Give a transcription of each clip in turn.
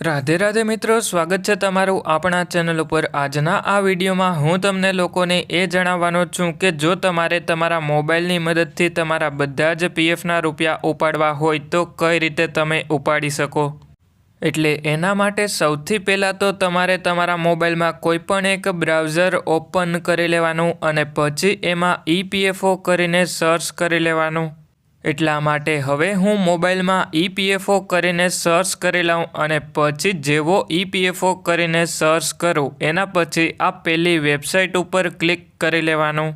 રાધે રાધે મિત્રો, સ્વાગત છે તમારું આપણા ચેનલ ઉપર. આજના આ વિડીયોમાં હું તમને લોકોને એ જણાવવાનો છું કે જો તમારે તમારા મોબાઈલની મદદથી તમારા બધા જ પીએફના રૂપિયા ઉપાડવા હોય તો કઈ રીતે તમે ઉપાડી શકો? એટલે એના માટે સૌથી પહેલાં તો તમારે તમારા મોબાઈલમાં કોઈપણ એક બ્રાઉઝર ઓપન કરી લેવાનું અને પછી એમાં ઈપીએફઓ કરીને સર્ચ કરી લેવાનું. એટલા માટે હવે હું મોબાઈલમાં ઈપીએફઓ કરીને સર્ચ કરી લઉં અને પછી જેવો ઈપીએફઓ કરીને સર્ચ કરું, એના પછી આ પહેલી વેબસાઇટ ઉપર ક્લિક કરી લેવાનું.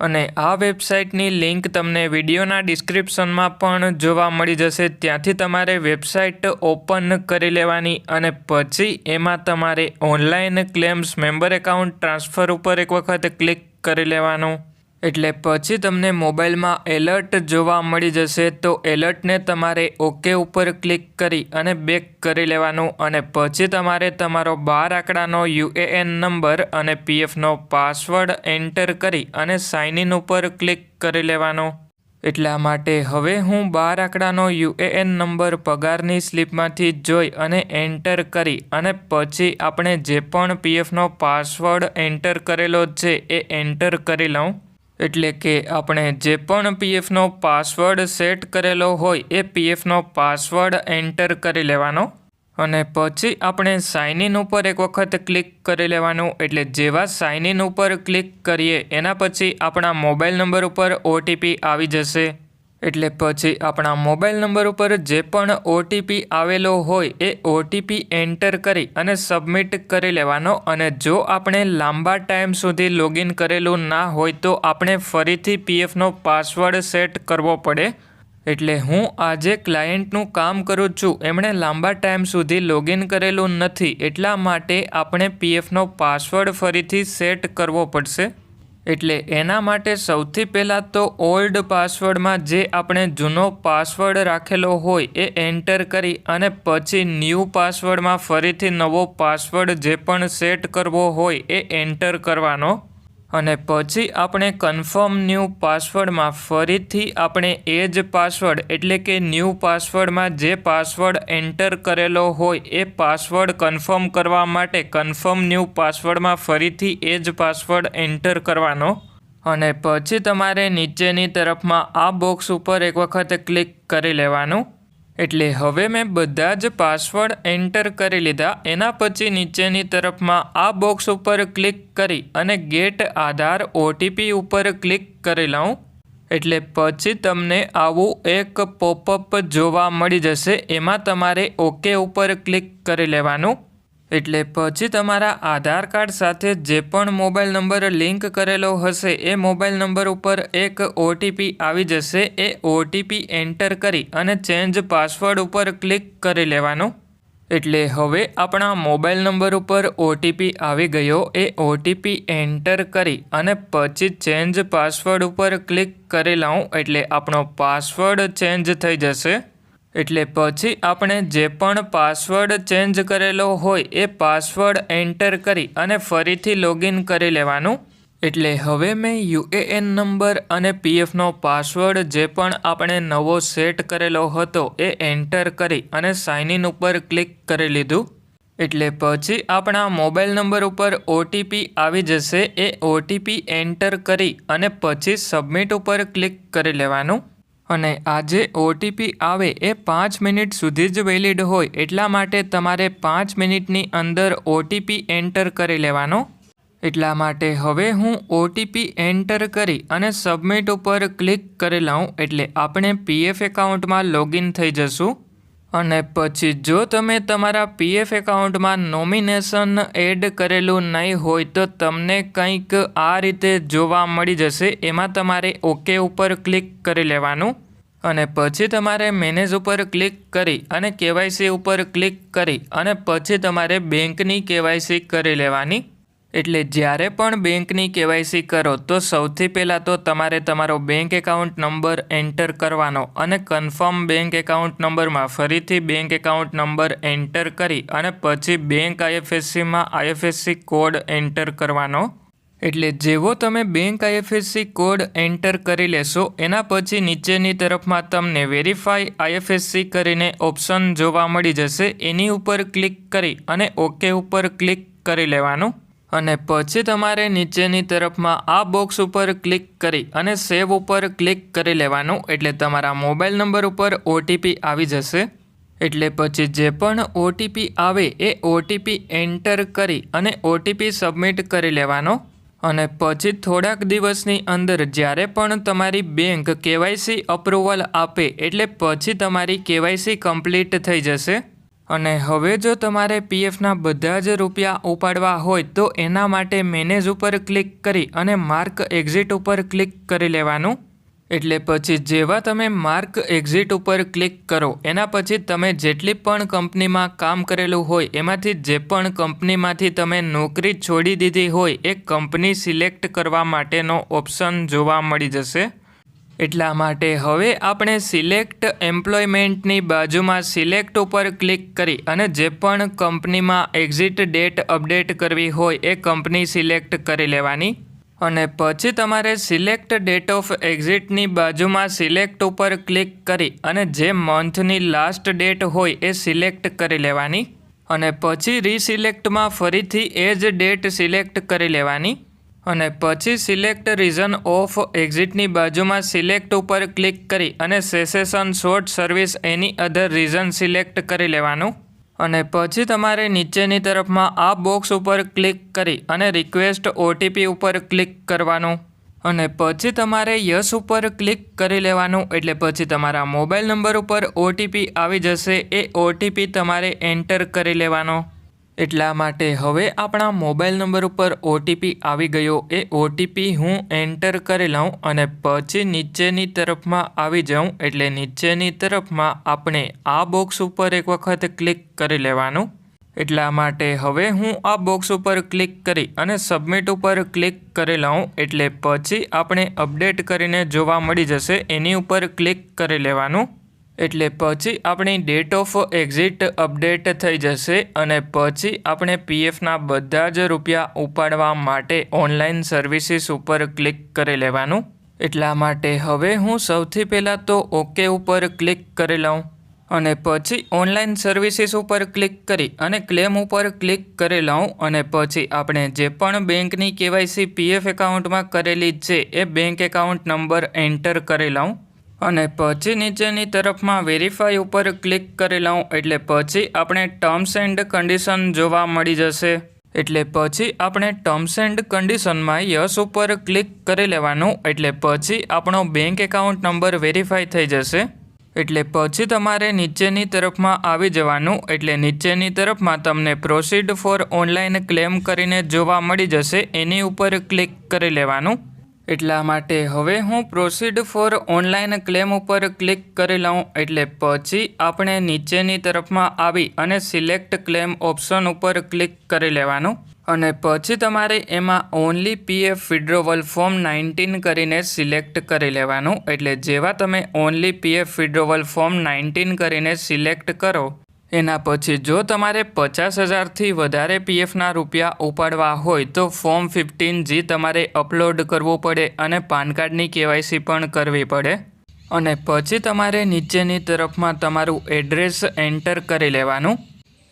અને આ વેબસાઇટની લિંક તમને વિડીયોના ડિસ્ક્રિપ્શનમાં પણ જોવા મળી જશે. ત્યાંથી તમારે વેબસાઇટ ઓપન કરી લેવાની અને પછી એમાં તમારે online claims, member account transfer ઉપર એક વખત ક્લિક કરી લેવાનું. એટલે પછી તમને મોબાઈલમાં એલર્ટ જોવા મળી જશે, તો એલર્ટને તમારે ઓકે ઉપર ક્લિક કરી અને બેક કરી લેવાનું અને પછી તમારે તમારો બાર આંકડાનો યુએએન નંબર અને પીએફનો પાસવર્ડ એન્ટર કરી અને સાઇન ઇન ઉપર ક્લિક કરી લેવાનો. એટલા માટે હવે હું બાર આંકડાનો યુએએન નંબર પગારની સ્લીપમાંથી જોઈ અને એન્ટર કરી અને પછી આપણે જે પણ પીએફનો પાસવર્ડ એન્ટર કરેલો છે એ એન્ટર કરી લઉં. એટલે કે આપણે જે પણ પીએફનો પાસવર્ડ સેટ કરેલો હોય, એ પીએફનો પાસવર્ડ એન્ટર કરી લેવાનો. અને પછી આપણે સાઇન ઇન ઉપર એક વખત ક્લિક કરી લેવાનું. એટલે જેવા સાઇન ઇન ઉપર ક્લિક કરીએ, એના પછી આપણા મોબાઈલ નંબર ઉપર ઓટીપી આવી જશે. એટલે પછી આપણા મોબાઈલ નંબર ઉપર જે પણ ઓટીપી આવેલો હોય એ ઓટીપી એન્ટર કરી અને સબમિટ કરી લેવાનો અને જો આપણે લાંબા ટાઈમ સુધી લોગિન કરેલું ના હોય તો આપણે ફરીથી પીએફનો પાસવર્ડ સેટ કરવો પડે. એટલે હું આજે ક્લાયન્ટનું કામ કરું છું. એમણે લાંબા ટાઈમ સુધી લોગિન કરેલું નથી. એટલા માટે આપણે પીએફનો પાસવર્ડ ફરીથી સેટ કરવો પડશે. એટલે એના માટે સૌથી પહેલાં તો ઓલ્ડ પાસવર્ડમાં જે આપણે જૂનો પાસવર્ડ રાખેલો હોય એ એન્ટર કરી અને પછી ન્યૂ પાસવર્ડમાં ફરીથી નવો પાસવર્ડ જે પણ સેટ કરવો હોય એ એન્ટર કરવાનો અને પછી આપણે કન્ફર્મ ન્યૂ પાસવર્ડમાં ફરીથી આપણે એ જ પાસવર્ડ એટલે કે ન્યૂ પાસવર્ડમાં જે પાસવર્ડ એન્ટર કરેલો હોય, એ પાસવર્ડ કન્ફર્મ કરવા માટે કન્ફર્મ ન્યૂ પાસવર્ડમાં ફરીથી એ જ પાસવર્ડ એન્ટર કરવાનો. અને પછી તમારે નીચેની તરફમાં આ બોક્સ ઉપર એક વખત ક્લિક કરી લેવાનું. એટલે હવે મેં બધા જ પાસવર્ડ એન્ટર કરી લીધા. એના પછી નીચેની તરફમાં આ બોક્સ ઉપર ક્લિક કરી અને ગેટ આધાર ઓટીપી ઉપર ક્લિક કરી લઉં. એટલે પછી તમને આવું એક પોપઅપ જોવા મળી જશે. એમાં તમારે ઓકે ઉપર ક્લિક કરી લેવાનું. એટલે પછી તમારા આધાર કાર્ડ સાથે જે પણ મોબાઈલ નંબર લિંક કરેલો હશે, એ મોબાઈલ નંબર ઉપર એક ઓટીપી આવી જશે. એ ઓટીપી એન્ટર કરી અને ચેન્જ પાસવર્ડ ઉપર ક્લિક કરી લેવાનું. એટલે હવે આપણા મોબાઈલ નંબર ઉપર ઓટીપી આવી ગયો. એ ઓટીપી એન્ટર કરી અને પછી ચેન્જ પાસવર્ડ ઉપર ક્લિક કરી લઉં એટલે આપણો પાસવર્ડ ચેન્જ થઈ જશે. એટલે પછી આપણે જે પણ પાસવર્ડ ચેન્જ કરેલો હોય એ પાસવર્ડ એન્ટર કરી અને ફરીથી લોગિન કરી લેવાનું. એટલે હવે મેં યુએએન નંબર અને પીએફનો પાસવર્ડ જે પણ આપણે નવો સેટ કરેલો હતો એ એન્ટર કરી અને સાઇન ઇન ઉપર ક્લિક કરી લીધું. એટલે પછી આપણા મોબાઈલ નંબર ઉપર ઓટીપી આવી જશે, એ ઓટીપી એન્ટર કરી અને પછી સબમિટ ઉપર ક્લિક કરી લેવાનું. અને આજે ઓટીપી આવે એ પાંચ મિનિટ સુધી જ વેલિડ હોય એટલા માટે તમારે પાંચ મિનિટની અંદર ઓટીપી એન્ટર કરી લેવાનો. એટલા માટે હવે હું ઓટીપી એન્ટર કરી અને સબમિટ ઉપર ક્લિક કરી લઉં એટલે આપણે પીએફ એકાઉન્ટમાં લોગિન થઈ જશું. અને પછી જો તમે તમારા પીએફ એકાઉન્ટમાં નોમિનેશન એડ કરેલું નહીં હોય તો તમને કંઈક આ રીતે જોવા મળી જશે. એમાં તમારે ઓકે ઉપર ક્લિક કરી લેવાનું અને પછી તમારે મેનેજ ઉપર ક્લિક કરી અને કેવાયસી ઉપર ક્લિક કરી અને પછી તમારે બેંકની કેવાયસી કરી લેવાની. એટલે જ્યારે પણ બેંકની કેવાયસી કરો, તો સૌથી પહેલાં તો તમારે તમારો બેંક એકાઉન્ટ નંબર એન્ટર કરવાનો અને કન્ફર્મ બેંક એકાઉન્ટ નંબરમાં ફરીથી બેંક એકાઉન્ટ નંબર એન્ટર કરી અને પછી બેંક આઈએફએસસીમાં આઈએફએસસી કોડ એન્ટર કરવાનો. એટલે જેવો તમે બેંક આઈએફએસસી કોડ એન્ટર કરી લેશો, એના પછી નીચેની તરફમાં તમને વેરીફાઈ આઈએફએસસી કરીને ઓપ્શન જોવા મળી જશે. એની ઉપર ક્લિક કરી અને ઓકે ઉપર ક્લિક કરી લેવાનું. અને પછી તમારે નીચેની તરફમાં આ બોક્સ ઉપર ક્લિક કરી અને સેવ ઉપર ક્લિક કરી લેવાનું. એટલે તમારા મોબાઈલ નંબર ઉપર ઓટીપી આવી જશે. એટલે પછી જે પણ ઓટીપી આવે એ ઓટીપી એન્ટર કરી અને ઓટીપી સબમિટ કરી લેવાનો. અને પછી થોડાક દિવસની અંદર જ્યારે પણ તમારી બેંક કેવાયસી અપ્રુવલ આપે, એટલે પછી તમારી કેવાયસી કમ્પ્લીટ થઈ જશે. અને હવે જો તમારે પીએફના બધા જ રૂપિયા ઉપાડવા હોય તો એના માટે મેનેજ ઉપર ક્લિક કરી અને માર્ક એક્ઝિટ ઉપર ક્લિક કરી લેવાનું. એટલે પછી જેવા તમે માર્ક એક્ઝિટ ઉપર ક્લિક કરો, એના પછી તમે જેટલી પણ કંપનીમાં કામ કરેલું હોય, એમાંથી જે પણ કંપનીમાંથી તમે નોકરી છોડી દીધી હોય, એ કંપની સિલેક્ટ કરવા માટેનો ઓપ્શન જોવા મળી જશે. એટલા માટે હવે આપણે સિલેક્ટ એમ્પ્લોયમેન્ટની બાજુમાં સિલેક્ટ ઉપર ક્લિક કરી અને જે પણ કંપનીમાં એક્ઝિટ ડેટ અપડેટ કરવી હોય એ કંપની સિલેક્ટ કરી લેવાની. અને પછી તમારે સિલેક્ટ ડેટ ઓફ એક્ઝિટની બાજુમાં સિલેક્ટ ઉપર ક્લિક કરી અને જે મંથની લાસ્ટ ડેટ હોય એ સિલેક્ટ કરી લેવાની. અને પછી રીસિલેક્ટમાં ફરીથી એ જ ડેટ સિલેક્ટ કરી લેવાની. અને પછી સિલેક્ટ રીઝન ઓફ એક્ઝિટની બાજુમાં સિલેક્ટ ઉપર ક્લિક કરી અને cessation short service any other reason select કરી લેવાનું. અને પછી તમારે નીચેની તરફમાં આ બોક્સ ઉપર ક્લિક કરી અને રિક્વેસ્ટ ઓટીપી ઉપર ક્લિક કરવાનું. અને પછી તમારે યસ ઉપર ક્લિક કરી લેવાનું એટલે પછી તમારા મોબાઈલ નંબર ઉપર ઓટીપી આવી જશે. એ ઓટીપી તમારે એન્ટર કરી લેવાનો. એટલા માટે હવે આપણા મોબાઈલ નંબર ઉપર ઓટીપી આવી ગયો. એ ઓટીપી હું એન્ટર કરી લઉં અને પછી નીચેની તરફમાં આવી જાઉં. એટલે નીચેની તરફમાં આપણે આ બોક્સ ઉપર એક વખત ક્લિક કરી લેવાનું. એટલા માટે હવે હું આ બોક્સ ઉપર ક્લિક કરી અને સબમિટ ઉપર ક્લિક કરી લઉં. એટલે પછી આપણે અપડેટ કરીને જોવા મળી જશે. એની ઉપર ક્લિક કરી લેવાનું. એટલે પછી આપણી ડેટ ઓફ એક્ઝિટ અપડેટ થઈ જશે અને પછી આપણે પીએફના બધા જ રૂપિયા ઉપાડવા માટે ઓનલાઈન સર્વિસીસ ઉપર ક્લિક કરી લેવાનું. એટલા માટે હવે હું સૌથી પહેલાં તો ઓકે ઉપર ક્લિક કરી લઉં અને પછી ઓનલાઈન સર્વિસીસ ઉપર ક્લિક કરી અને ક્લેમ ઉપર ક્લિક કરી લઉં અને પછી આપણે જે પણ બેંકની કેવાયસી પીએફ એકાઉન્ટમાં કરેલી છે એ બેંક એકાઉન્ટ નંબર એન્ટર કરી લઉં. અને પછી નીચેની તરફમાં વેરીફાઈ ઉપર ક્લિક કરી લઉં એટલે પછી આપણે ટર્મ્સ એન્ડ કન્ડિશન જોવા મળી જશે. એટલે પછી આપણે ટર્મ્સ એન્ડ કન્ડિશનમાં યસ ઉપર ક્લિક કરી લેવાનું એટલે પછી આપણો બેંક એકાઉન્ટ નંબર વેરીફાઈ થઈ જશે. એટલે પછી તમારે નીચેની તરફમાં આવી જવાનું એટલે નીચેની તરફમાં તમને પ્રોસીડ ફોર ઓનલાઈન ક્લેમ કરીને જોવા મળી જશે. એની ઉપર ક્લિક કરી લેવાનું. એટલા માટે હવે હું પ્રોસીડ ફોર ઓનલાઈન ક્લેમ ઉપર ક્લિક કરી લઉં, એટલે પછી આપણે નીચેની તરફમાં આવી અને સિલેક્ટ ક્લેમ ઓપ્શન ઉપર ક્લિક કરી લેવાનું. અને પછી તમારે એમાં only PF withdrawal form nineteen કરીને સિલેક્ટ કરી લેવાનું. એટલે જેવા તમે only PF withdrawal form nineteen કરીને સિલેક્ટ કરો એના પછી જો તમારે પચાસ હજારથી વધારે પીએફના રૂપિયા ઉપાડવા હોય તો ફોર્મ ફિફ્ટીન જી તમારે અપલોડ કરવું પડે અને પાન કાર્ડની કેવાયસી પણ કરવી પડે. અને પછી તમારે નીચેની તરફમાં તમારું એડ્રેસ એન્ટર કરી લેવાનું.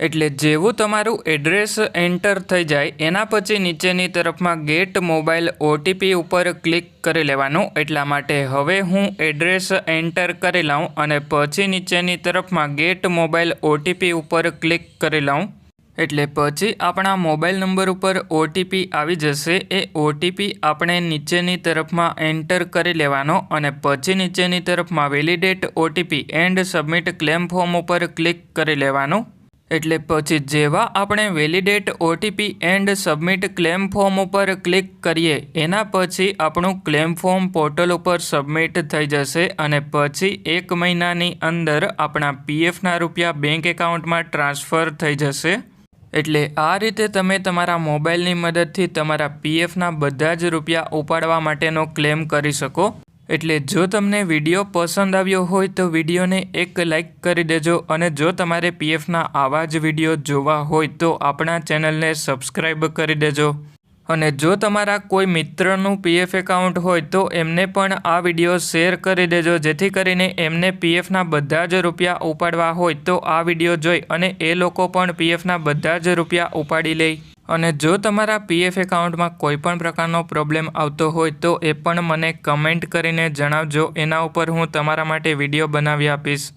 એટલે જેવું તમારું એડ્રેસ એન્ટર થઈ જાય, એના પછી નીચેની તરફમાં ગેટ મોબાઈલ ઓટીપી ઉપર ક્લિક કરી લેવાનું. એટલા માટે હવે હું એડ્રેસ એન્ટર કરી લઉં અને પછી નીચેની તરફમાં ગેટ મોબાઈલ ઓટીપી ઉપર ક્લિક કરી લઉં. એટલે પછી આપણા મોબાઈલ નંબર ઉપર ઓટીપી આવી જશે. એ ઓટીપી આપણે નીચેની તરફમાં એન્ટર કરી લેવાનો અને પછી નીચેની તરફમાં validate OTP and submit claim form ઉપર ક્લિક કરી લેવાનું. એટલે પછી જેવા આપણે validate OTP and submit claim form ઉપર ક્લિક કરીએ, એના પછી આપણું ક્લેમ ફોર્મ પોર્ટલ ઉપર સબમિટ થઈ જશે અને પછી એક મહિનાની અંદર આપણા પીએફના રૂપિયા બેંક એકાઉન્ટમાં ટ્રાન્સફર થઈ જશે. એટલે આ રીતે તમે તમારા મોબાઈલની મદદથી તમારા પીએફના બધા જ રૂપિયા ઉપાડવા માટેનો ક્લેમ કરી શકો. એટલે જો તમને વીડિયો પસંદ આવ્યો હોય તો વિડીયોને એક લાઈક કરી દેજો અને જો તમારે પીએફના આવા જ વીડિયો જોવા હોય તો આપણા ચેનલને સબસ્ક્રાઈબ કરી દેજો. અને જો તમારા કોઈ મિત્રનું પીએફ એકાઉન્ટ હોય તો એમને પણ આ વીડિયો શેર કરી દેજો, જેથી કરીને એમને પીએફના બધા જ રૂપિયા ઉપાડવા હોય તો આ વીડિયો જોઈ અને એ લોકો પણ પીએફના બધા જ રૂપિયા ઉપાડી લે. અને જો તમારા પીએફ એકાઉન્ટમાં કોઈ પણ પ્રકારનો પ્રોબ્લેમ આવતો હોય તો એ પણ મને કમેન્ટ કરીને જણાવજો. એના ઉપર હું તમારા માટે વીડિયો બનાવી આપીશ.